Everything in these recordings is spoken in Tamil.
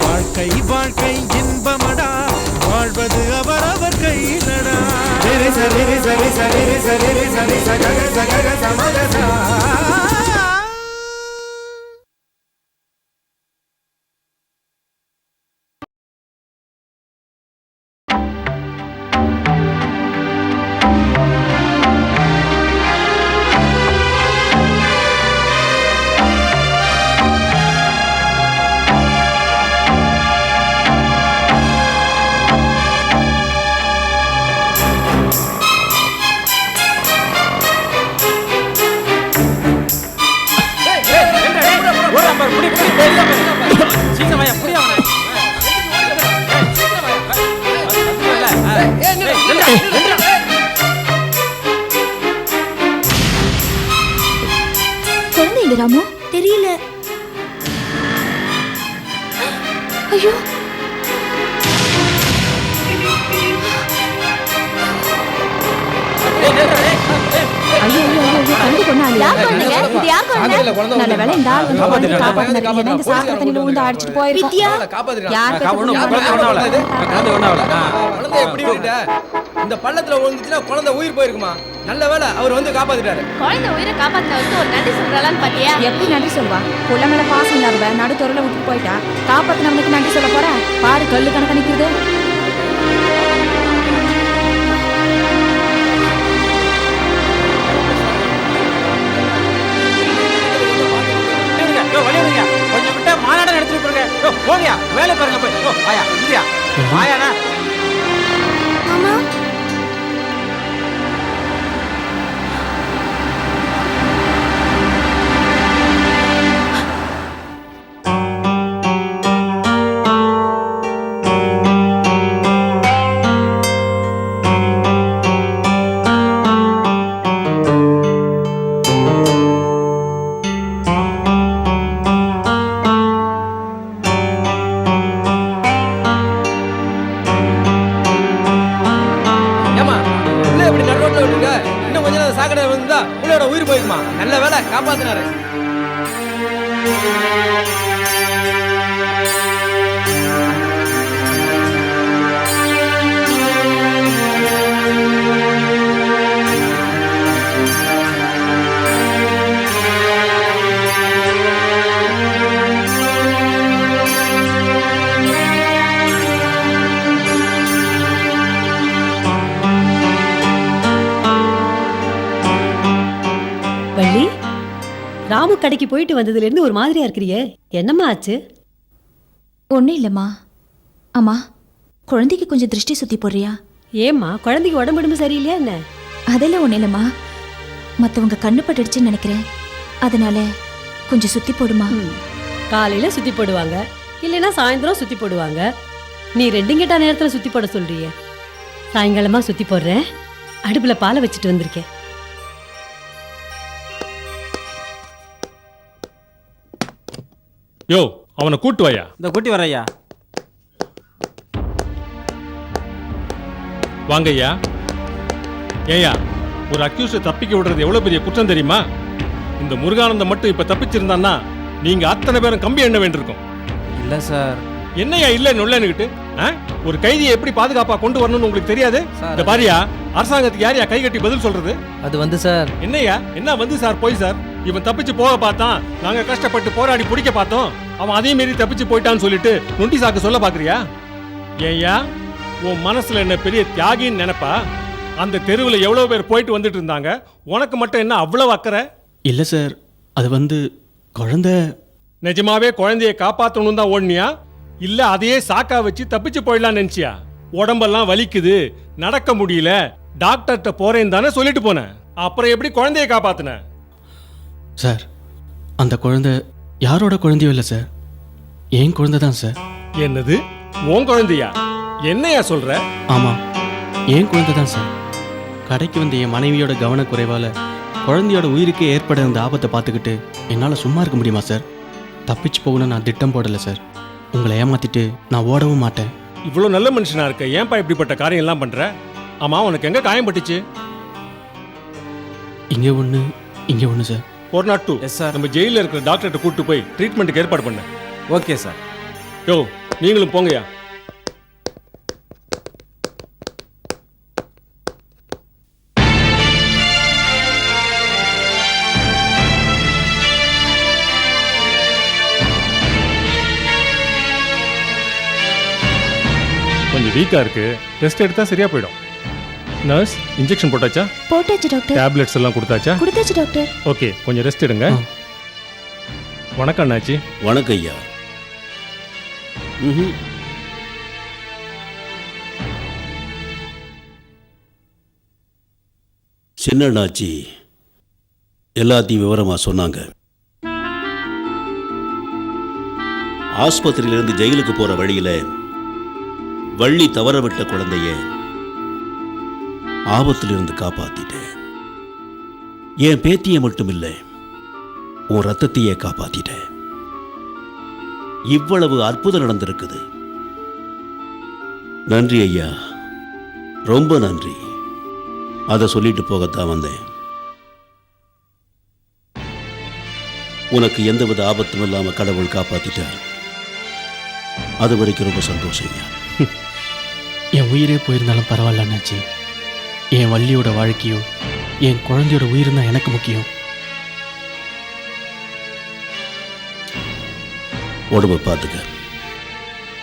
வாழ்க்கை வாழ்க்கை இன்பமடா வாழ்வது அவரவர் கையிலடா சரி சரி சரி சரி சரி சரி சரி சக சக சமகசா ஐயோ ஐயோ ஐயோ கண்டு கொண்டாங்க யார் குழந்தைங்க இது யார் குழந்தை நல்ல வேளை இந்த ஆள் வந்து குழந்தைய காப்பாத்தினாரு இல்லைன்னா இந்த சாக்கடை தண்ணியில விழுந்து அடிச்சிட்டு போயிருக்கோம் வித்யா? யார் பெத்த குழந்தை? குழந்தை எப்படி விட்டுட்ட? இந்த பள்ளத்துல விழுந்துச்சுன்னா குழந்தை உயிர் போயிருக்குமா? நல்ல வேளை அவர் வந்து காப்பாத்திட்டாரு. குழந்தை உயிரை காப்பாத்தினவருக்கு ஒரு நன்றி சொல்றாளான்னு பாத்தியா? எப்படி நன்றி சொல்வா? புள்ள மேல பாசம் இல்லாதவ நடுத்தொருல விட்டு போயிட்டா? காப்பாத்தினவனுக்கு நன்றி சொல்ல போற? பாரு கல்லு கணக்கு நிக்குது. ராமு கடைக்கு போயிட்டு வந்ததுல இருந்து ஒரு மாதிரியா இருக்கிறியே. என்னம்மா ஆச்சு? ஒன்றும் இல்லைம்மா. அம்மா குழந்தைக்கு கொஞ்சம் திருஷ்டி சுத்தி போடுறியா? ஏம்மா குழந்தைக்கு உடம்பு உடம்பு சரியில்லையா என்ன? அதெல்லாம் ஒன்றும் இல்லைம்மா. மற்றவங்க கண்ணு பட்டுடுச்சுன்னு நினைக்கிறேன். அதனால கொஞ்சம் சுத்தி போடுமா. காலையில சுத்தி போடுவாங்க. இல்லைன்னா சாயந்தரம் சுத்தி போடுவாங்க. நீ ரெண்டும் கெட்ட நேரத்துல சுத்தி போட சொல்றியே. சாயங்காலமா சுத்தி போடுறேன். அடுப்புல பாலை வச்சுட்டு வந்திருக்கேன். யோ அவனை கூட்டு வாயா. இந்த குட்டி வரையா? வாங்க ஐயா ஏயா ஒரு அக்யூஸ்ட தப்பிக்க விடுறது எவ்வளவு பெரிய குற்றம் தெரியுமா? இந்த முருகானந்தம் மட்டும் இப்ப தப்பிச்சிருந்தான்னா நீங்க அத்தனை பேரும் கம்பி எண்ண வேண்டியிருக்கும். இல்ல சார். என்னையா இல்ல நொல்லன்னுகிட்டு? ஆ? ஒரு கைதியை எப்படி பாதுகாப்பா கொண்டு வரணும்னு உங்களுக்கு தெரியாது? சார், இந்த பாரியா அரசாங்கத்துக்கு யாரையா கை கட்டி பதில் சொல்றது? அது வந்து சார். என்னய்யா என்ன வந்து சார்? போய் சார். இவன் தப்பிச்சு போக பார்த்தான். நாங்க கஷ்டப்பட்டு போராடி பிடிக்க பார்த்தோம். அவன் அதே மீறி தப்பிச்சு போயிட்டான்னு சொல்லிட்டு நொண்டி சாக்கு சொல்ல பாக்குறியா ஏய்யா உன் மனசுல என்ன பெரிய தியாகின்னு நினைப்பா? அந்த தெருவில் எவ்வளவு பேர் போயிட்டு வந்துட்டு இருந்தாங்க? உனக்கு மட்டும் என்ன அவ்வளவு அக்கறை? இல்லை சார் அது வந்து குழந்தை. நிஜமாவே குழந்தைய காப்பாத்தணும் தான் ஓடுனியா? இல்ல அதையே சாக்கா வச்சு தப்பிச்சு போயிடலாம் நினைச்சியா? உடம்பெல்லாம் வலிக்குது நடக்க முடியல டாக்டர்கிட்ட போறேன்னு தானே சொல்லிட்டு போனேன். அப்புறம் எப்படி குழந்தைய காப்பாத்துன? சார் அந்த குழந்தை யாரோட குழந்தையும் இல்லை சார். என் குழந்தை தான் சார். என்னது? உன் குழந்தையா? என்னையா சொல்ற? ஆமாம் என் குழந்தை தான் சார். கடைக்கு வந்த என் மனைவியோட கவனக்குறைவால் குழந்தையோட உயிருக்கே ஏற்பட அந்த ஆபத்தை பார்த்துக்கிட்டு என்னால் சும்மா இருக்க முடியுமா சார்? தப்பிச்சு போகணும்னு நான் திட்டம் போடலை சார். உங்களை ஏமாத்திட்டு நான் ஓடவும் மாட்டேன். இவ்வளவு நல்ல மனுஷனா இருக்க ஏன்பா இப்படிப்பட்ட காரியம் எல்லாம் பண்ற? ஆமா உனக்கு எங்க காயம் பட்டுச்சு இங்கே ஒன்று இங்கே ஒன்று சார். ஒரு நாட் டூ Yes, sir. நம்ம ஜெயிலில் இருக்கிற டாக்டர்கிட்ட கூட்டு போய் ட்ரீட்மெண்ட்டுக்கு ஏற்பாடு பண்ண. ஓகே சார் யோ நீங்களும் போங்கய்யா. கொஞ்சம் வீக்கா இருக்கு. ரெஸ்ட் எடுத்தா சரியா போயிடும். நர்ஸ் இன்ஜெக்ஷன் போட்டாச்சா? போட்டாச்சு டாக்டர் டேப்லெட்ஸ் எல்லாம் கொடுத்தாச்சா? கொடுத்தாச்சு டாக்டர் ஓகே கொஞ்சம் ரெஸ்ட் எடுங்க. வணக்கம் அண்ணாச்சி. வணக்கம் ஐயா. ம்ஹும். சின்னண்ணாச்சி எல்லாத்தையும் விவரமா சொன்னாங்க. ஆஸ்பத்திரியிலிருந்து ஜெயிலுக்கு போற வழியில வள்ளி தவற விட்ட குழந்தைய ஆபத்திலிருந்து காப்பாத்திட்டேன். என் பேத்தியை மட்டும் இல்லை உன் ரத்தத்தையே காப்பாத்திட்டேன். இவ்வளவு அற்புதம் நடந்திருக்குது. நன்றி ஐயா. ரொம்ப நன்றி. அதை சொல்லிட்டு போகத்தான் வந்தேன். உனக்கு எந்தவித ஆபத்தும் இல்லாம கடவுள் காப்பாத்திட்டார். அது வரைக்கும் ரொம்ப சந்தோஷம் ஐயா. என் உயிரே போயிருந்தாலும் பரவாயில்ல என் வள்ளியோட வாழ்க்கையும் என் குழந்தையோட உயிரும் தான் எனக்கு முக்கியம். உடம்ப பார்த்துக்க.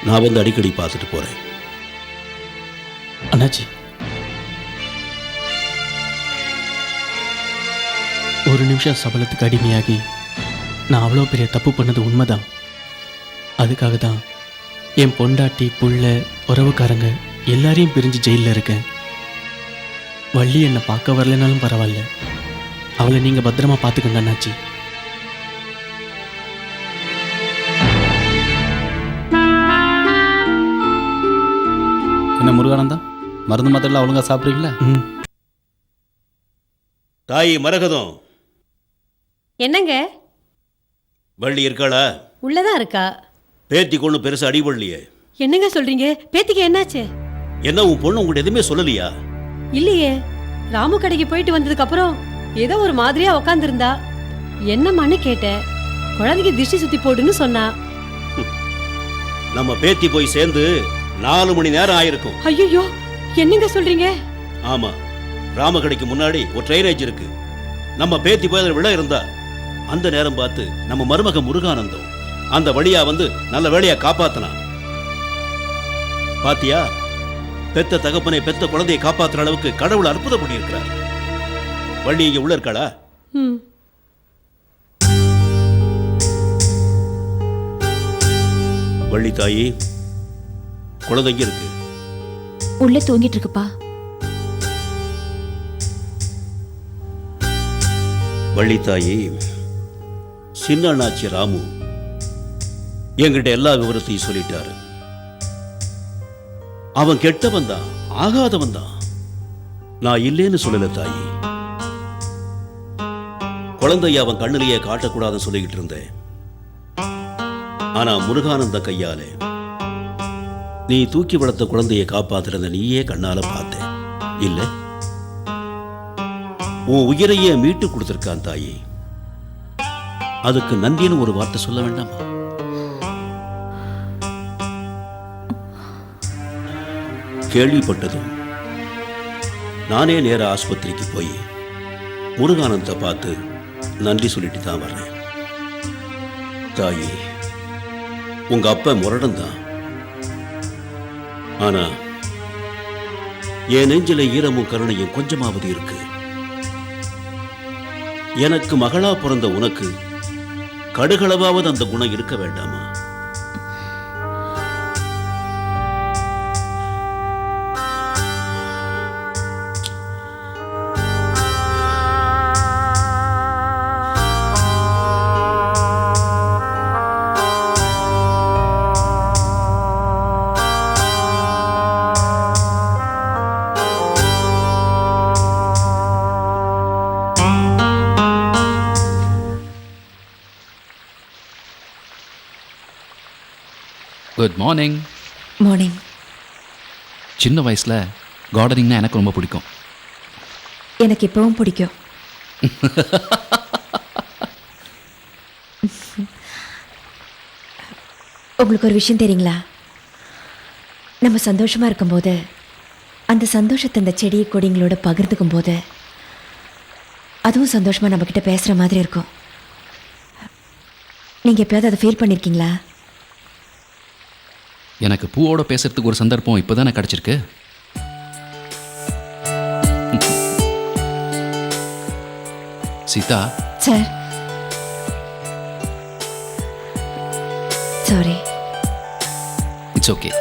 நான் வந்து அடிக்கடி பார்த்துட்டு போறேன். அண்ணாச்சி. ஒரு நிமிஷம் சபலத்துக்கு அடிமையாகி நான் அவ்வளோ பெரிய தப்பு பண்ணது உண்மைதான். அதுக்காக தான் என் பொண்டாட்டி புள்ள உறவுக்காரங்க எல்லாரையும் பிரிஞ்சு ஜெயிலில் இருக்கேன். வள்ளி என்னை பார்க்க வரலைனாலும் பரவாயில்ல. அவளை நீங்கள் பத்திரமா பார்த்துக்கங்க அண்ணாச்சி. என்ன முருகானந்தா? மருந்து மாத்திரலாம் ஒழுங்கா சாப்பிட்றீங்களா? ம். தாய் மரகதம். என்னங்க? வள்ளி இருக்காளா? உள்ளதான் இருக்கா? பேத்தி கொண்டு பெருசா அடிபடலையே. என்னங்க சொல்றீங்க? பேத்திக்கு என்னாச்சு? என்ன உன் பொண்ணு உங்கள்கிட்ட எதுவுமே சொல்லலையா? இல்லையே. ராமு கடைக்கு போயிட்டு வந்ததுக்கு அப்புறம் ஏதோ ஒரு மாதிரியா உக்காந்துருந்தா. என்னம்மான்னு கேட்டேன் குழந்தைக்கு திருஷ்டி சுத்தி போடுன்னு சொன்னா. நம்ம பேத்தி போய் சேர்ந்து நாலு மணி நேரம் ஆயிருக்கும். ஐயோ என்னங்க சொல்றீங்க? ஆமா ராமகடைக்கு முன்னாடி ஒரு ட்ரைனேஜ் இருக்கு. நம்ம பேத்தி போய் அதில் விழ இருந்தா அந்த நேரம் பார்த்து நம்ம மருமக முருகானந்தம் அந்த வழியா வந்து நல்ல வேலையா காப்பாத்தினான் பாத்தியா? பெத்த தகப்பனை பெத்த குழந்தையை காப்பாத்துற அளவுக்கு கடவுள் அற்புதம் பண்ணியிருக்கிறார். வள்ளி இங்க உள்ள இருக்காளா? வள்ளி தாயி குழந்தைங்க இருக்கு? உள்ள தூங்கிட்டு இருக்குப்பா. வள்ளி தாயி சின்ன ராமு என்கிட்ட எல்லா விவரத்தையும் சொல்லிட்டாரு. அவன் கெட்டவன் தான் ஆகாதவன் தான். நான் இல்லைன்னு சொல்லல தாயி. குழந்தைய அவன் கண்ணிலேயே காட்டக்கூடாதுன்னு சொல்லிக்கிட்டு இருந்தேன். ஆனா முருகானந்த கையாலே நீ தூக்கி வளர்த்த குழந்தையை காப்பாத்துறத நீயே கண்ணால பார்த்த. இல்ல? உன் உயிரையே மீட்டு கொடுத்திருக்கான் தாயி. அதுக்கு நன்றின்னு ஒரு வார்த்தை சொல்ல வேண்டாமா? கேள்விப்பட்டதும் நானே நேர ஆஸ்பத்திரிக்கு போய் முருகானந்த பார்த்து நன்றி சொல்லிட்டு தான் வர்றேன். தாயி உங்க அப்பா முரடன் தான். ஆனா என் நெஞ்சில ஈரமும் கருணையும் கொஞ்சமாவது இருக்கு. எனக்கு மகளா பிறந்த உனக்கு கடுகளவாவது அந்த குணம் இருக்க வேண்டாமா? குட் மார்னிங் மார்னிங் சின்ன வயசில் கார்டனிங்னா எனக்கு ரொம்ப பிடிக்கும். எனக்கு இப்பவும் பிடிக்கும். உங்களுக்கு ஒரு விஷயம் தெரியுங்களா? நம்ம சந்தோஷமா இருக்கும்போது அந்த சந்தோஷத்தை இந்த செடி கொடிங்களோட பகிர்ந்துக்கும் போது அதுவும் சந்தோஷமா நம்ம கிட்ட பேசுற மாதிரி இருக்கும். நீங்க எப்பயாவது அதை ஃபீல் பண்ணிருக்கீங்களா? எனக்கு பூவோட பேசுறதுக்கு ஒரு சந்தர்ப்பம் இப்போதானே கிடைச்சிருக்கு? Seetha? Sir. Sorry it's okay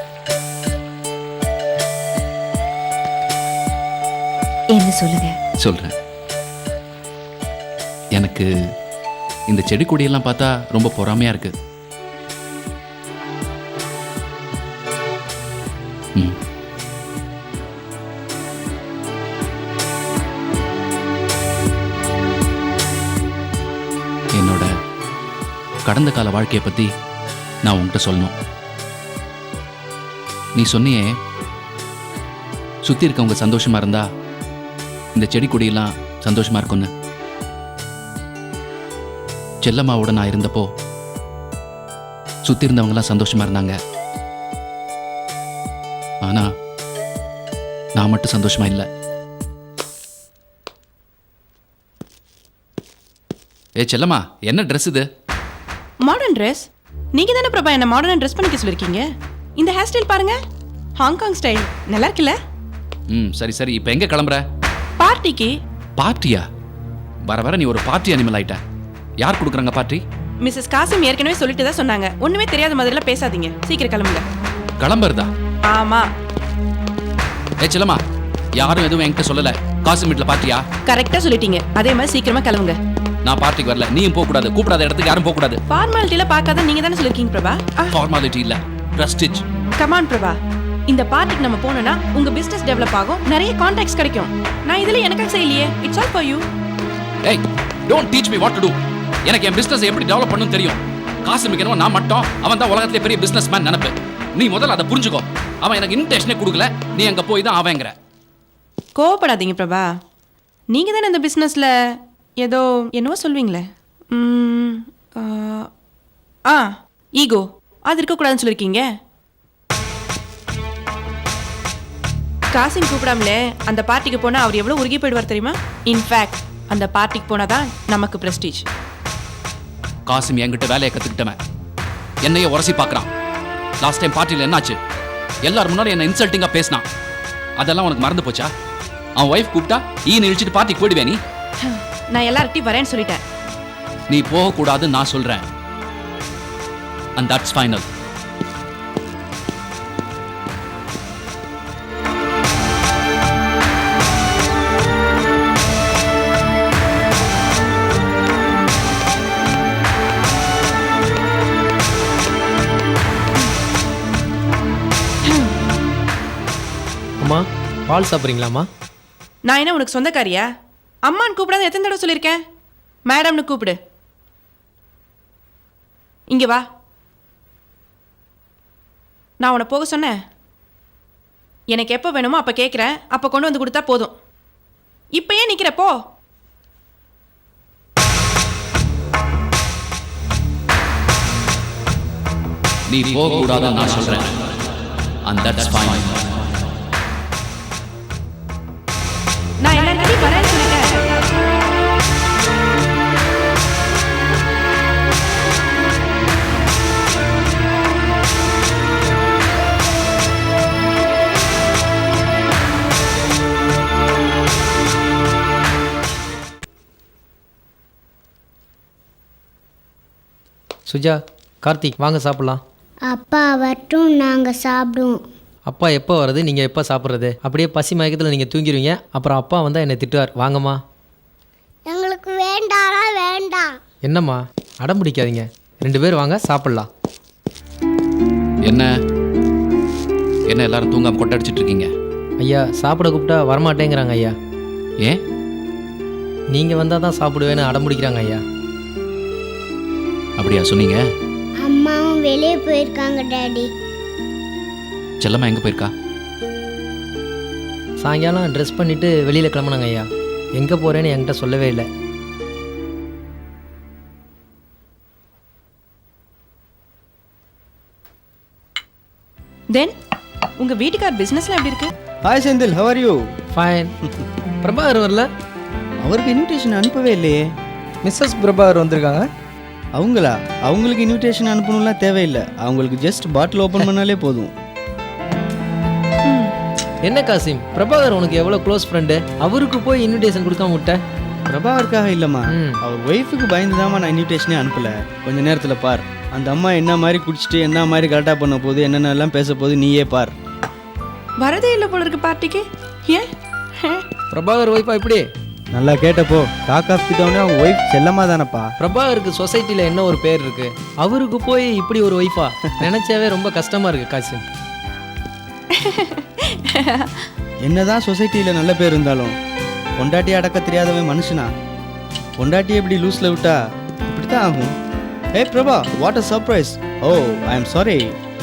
என்ன சொல்லுங்க? சொல்கிறேன் எனக்கு இந்த செடி கொடியெல்லாம் பார்த்தா ரொம்ப பொறாமையாக இருக்கு. கடந்த கால வாழ்க்கையை பற்றி நான் உன்கிட்ட சொல்லணும். நீ சொன்னியே சுற்றி இருக்கவங்க சந்தோஷமாக இருந்தா இந்த செடி கொடியெல்லாம் சந்தோஷமாக இருக்கும்னு. செல்லம்மாவோட நான் இருந்தப்போ சுற்றி இருந்தவங்கலாம் சந்தோஷமாக இருந்தாங்க. ஆனால் நான் மட்டும் சந்தோஷமாக இல்லை. ஏ செல்லம்மா என்ன ட்ரெஸ் இது? மாடர்ன் ட்ரெஸ் நீங்க தானே பிரபா என்ன மாடர்ன் ட்ரெஸ் பண்ணிக்க சொல்லிருக்கீங்க? இந்த ஹேர் ஸ்டைல் பாருங்க. ஹாங்காங் ஸ்டைல் நல்லா இருக்குல்ல? ம் சரி சரி. இப்போ எங்க கிளம்புற? பார்ட்டிக்கு பார்ட்டியா? வர வர நீ ஒரு பார்ட்டி அனிமல் ஆயிட்ட. யார் கொடுக்குறாங்க பார்ட்டி மிஸ்ஸஸ் காசிம் ஏற்கனவே சொல்லிட்டு தான் சொன்னாங்க. ஒண்ணுமே தெரியாத மாதிரிலாம் பேசாதீங்க. சீக்கிரம் கிளம்புங்க. கிளம்புறதா? ஆமா. ஏ செல்லம்மா. யாரும் எதுவும் என்கிட்ட சொல்லல. காசு வீட்டில் பார்ட்டியா கரெக்டா சொல்லிட்டீங்க. அதே மாதிரி சீக்கிரமா கிளம்புங்க. நான் பார்ட்டிக்கு வரல. நீயும் போக கூடாது கூப்பிடாத இடத்துக்கு யாரும் போக கூடாது ஃபார்மாலிட்டில பார்க்காத நீங்க தானே சொல்லிருக்கீங்க பிரபா? ஃபார்மாலிட்டி இல்ல. Prestige come on Prabha. இந்த பார்ட்டிக்கு நம்ம போனோம்னா உங்க பிசினஸ் டெவலப் ஆகும். நிறைய கான்டாக்ட்ஸ் கிடைக்கும். நான் இதுல எனக்காக செய்யலையே. It's all for you hey don't teach me what to do எனக்கு என் பிசினஸ் எப்படி டெவலப் பண்ணணும் தெரியும். காசு மிக்கணும் நான் மட்டும். அவன் தான் உலகத்திலே பெரிய பிசினஸ் மேன் நினைப்பு. நீ முதல்ல அதை புரிஞ்சுக்கோ. அவன் எனக்கு இன்விடேஷனே கொடுக்கல. நீ அங்க போய் தான் அவங்கிற கோவப்படாதீங்க பிரபா. நீங்க தானே இந்த பிசினஸ்ல ஏதோ என்னவோ சொல்வீங்களே. ம், ஆ, ஈகோ அது இருக்கக்கூடாதுன்னு சொல்லியிருக்கீங்க காசிம் கூப்பிடாமலே அந்த பார்ட்டிக்கு போனா அவர் எவ்வளவு உருகி போயிடுவார் தெரியுமா? இன்ஃபேக்ட் அந்த பார்ட்டிக்கு போனா தான் நமக்கு பிரஸ்டீஜ் காசிம் என்கிட்ட வேலையை கத்துக்கிட்டவன். என்னைய உரசி பார்க்கறான். லாஸ்ட் டைம் பார்ட்டியில் என்னாச்சு? எல்லாரும் முன்னாடி என்ன இன்சல்ட்டிங்கா பேசினான். அதெல்லாம் உனக்கு மறந்து போச்சா? அவன் ஒய்ஃப் கூப்பிட்டா ஈ இழிச்சிட்டு பார்ட்டிக்கு போயிடுவே நீ? நான் எல்லார்கிட்டையும் வரேன்னு சொல்லிட்டேன். நீ போகக்கூடாதுன்னு நான் சொல்றேன். அண்ட் தட்ஸ் ஃபைனல் அம்மா பால் சாப்பிட்றீங்களாம்மா? நான் என்ன உனக்கு சொந்தக்காரியா? அம்மான்னு கூப்பிடாத எத்தனை தடவை சொல்லியிருக்கேன்? மேடம்னு கூப்பிடு. இங்க வா. நான் உன்னை போக சொன்னேன். எனக்கு எப்போ வேணுமோ அப்போ கேட்குறேன் அப்போ கொண்டு வந்து கொடுத்தா போதும். இப்போ ஏன் நிற்கிற போ. நீ போகக்கூடாதுன்னு நான் சொல்றேன். அண்ட் தட்ஸ் நான் எல்லாருக்கிட்டையும் சுஜா கார்த்திக் வாங்க சாப்பிட்லாம். அப்பா வரட்டும் நாங்கள் சாப்பிடுவோம். அப்பா எப்போ வருது நீங்கள் எப்போ சாப்பிட்றது? அப்படியே பசி மயக்கத்தில் நீங்கள் தூங்கிடுவீங்க அப்புறம் அப்பா வந்தால் என்னை திட்டுவார். வாங்கம்மா. எங்களுக்கு வேண்டாரா வேண்டாம். என்னம்மா? அடம் பிடிக்காதீங்க. ரெண்டு பேர் வாங்க சாப்பிட்லாம். என்ன? என்ன எல்லாரும் தூங்காம கொட்டை அடிச்சிட்டு இருக்கீங்க? ஐயா சாப்பிட கூப்பிட்டா வரமாட்டேங்கிறாங்க ஐயா. ஏன்? நீங்கள் வந்தால் தான் சாப்பிடுவேன்னு அடம் பிடிக்கிறாங்க ஐயா. அப்படியா சொன்னீங்க? அம்மாவும் வெளியே போயிருக்காங்க டாடி. செல்லம்மா எங்க போயிருக்கா? சாயங்காலம் ட்ரெஸ் பண்ணிவிட்டு வெளியில் கிளம்புனாங்க ஐயா. எங்கே போகிறேன்னு என்கிட்ட சொல்லவே இல்லை. தென் உங்க வீட்டுக்கார் பிசினஸ்ல எப்படி இருக்கு? Hi Senthil how are you fine Prabhakar வரல? அவருக்கு இன்விடேஷன் அனுப்பவே இல்லையே. மிஸ்ஸஸ் பிரபாகர் வந்திருக்காங்க. அவங்களா? அவங்களுக்கு இன்விடேஷன் அனுப்பணும்லாம் தேவையில்லை. அவங்களுக்கு ஜஸ்ட் பாட்டில் ஓப்பன் பண்ணாலே போதும். என்ன காசிம்? பிரபாகர் உனக்கு எவ்வளோ க்ளோஸ் ஃப்ரெண்டு அவருக்கு போய் இன்விடேஷன் கொடுக்காம விட்ட? பிரபாகருக்காக இல்லைம்மா. அவர் ஒய்ஃபுக்கு பயந்து நான் இன்விடேஷனே அனுப்பல. கொஞ்ச நேரத்தில் பார். அந்த அம்மா என்ன மாதிரி குடிச்சிட்டு என்ன மாதிரி கரெக்டாக பண்ண போகுது என்னென்னலாம் பேச போகுது நீயே பார். வரதே இல்லை போல இருக்கு பார்ட்டிக்கு. ஏன்? பிரபாகர் ஒய்ஃபா இப்படி? நல்லா கேட்டப்போ காக்கா பிட்டவனே அவங்க ஒய்ஃப் செல்லமா தானப்பா? பிரபாகருக்கு சொசைட்டியில் என்ன ஒரு பேர் இருக்கு? அவருக்கு போய் இப்படி ஒரு ஒய்ஃபா நினைச்சாவே ரொம்ப கஷ்டமா இருக்கு காசிம். என்னதான் சொசைட்டியில் நல்ல பேர் இருந்தாலும் பொண்டாட்டி அடக்க தெரியாதவன் மனுஷனா? பொண்டாட்டியை இப்படி லூஸில் விட்டா இப்படி தான் ஆகும். ஏ Prabha what a surprise oh I am sorry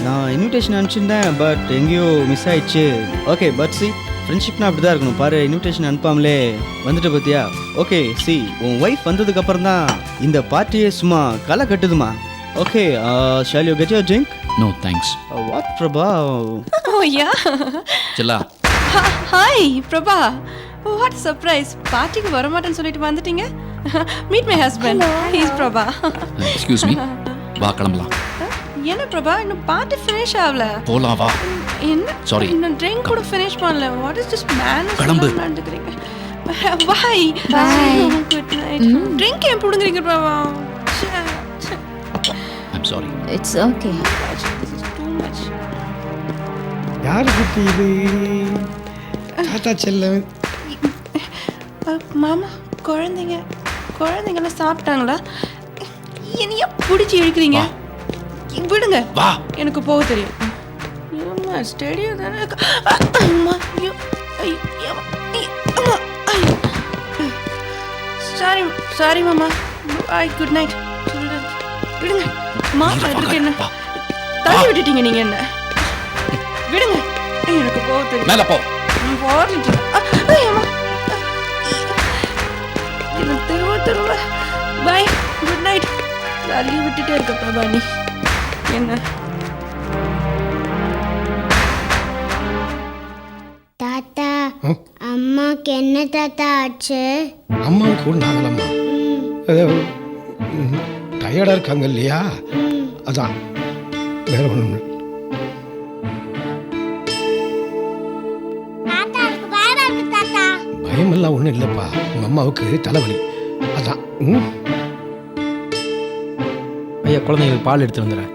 நான் இன்விடேஷன் அனுப்பிச்சிருந்தேன் பட் எங்கேயோ மிஸ் ஆயிடுச்சு. ஓகே பட் சி ஃப்ரெண்ட்ஷிப்னா அப்படி தான் இருக்கணும். பாரு இன்விடேஷன் அனுப்பாமலே வந்துட்டு பார்த்தியா ஓகே சி உன் ஒய்ஃப் வந்ததுக்கு அப்புறம் தான் இந்த பார்ட்டியே சும்மா களை கட்டுதுமா? Okay shall you get your drink no thanks what Prabha oh yeah Chella hi Prabha what surprise பார்ட்டிக்கு வர மாட்டேன்னு சொல்லிட்டு வந்துட்டீங்க. Meet my husband he's Prabha excuse me வா கிளம்பலாம். என்ன பிரபா இன்னும் பார்ட்டி ஃபினிஷ் ஆகல? போலாம் வா. என்ன? Sorry. இன்னும் ட்ரிங்க் கூட ஃபினிஷ் பண்ணல. வாட் இஸ் திஸ் மேன் கிளம்பு. நடந்துக்கிறீங்க. பாய் குட் நைட் ட்ரிங்க் ஏன் புடுங்குறீங்க Prabha? I'm sorry it's okay யாரு குட்டி இது? தாத்தா செல்லம். மாமா குழந்தைங்க குழந்தைங்களாம் சாப்பிட்டாங்களா? என்னையா பிடிச்சி இழுக்கிறீங்க? விடுங்க. வா. எனக்கு போக தெரியும். ஸ்டேடியம் தானே. சாரி சாரி மாமா. பாய் குட் நைட் விடுங்க. மாமா இருக்கு என்ன? தள்ளி விட்டுட்டீங்க நீங்க என்ன? விடுங்க. எனக்கு போக தெரியும். மேல போ. திரும்ப திரும்ப. பாய் குட் நைட் தள்ளி விட்டுட்டே இருக்க பிரபா என்ன? தாத்தா அம்மாக்கு என்ன தாத்தா ஆச்சு? அம்மாவுக்கு ஒன்றும் ஆகலம்மா. டயர்டாக இருக்காங்க இல்லையா? அதான் வேற ஒன்று தாத்தா எனக்கு பயமா இருக்கு தாத்தா. பயமெல்லாம் ஒன்றும் இல்லைப்பா. உங்கள் அம்மாவுக்கு தலைவலி. அதான் ம். ஐயா குழந்தைங்களுக்கு பால் எடுத்து வந்துடுறேன்.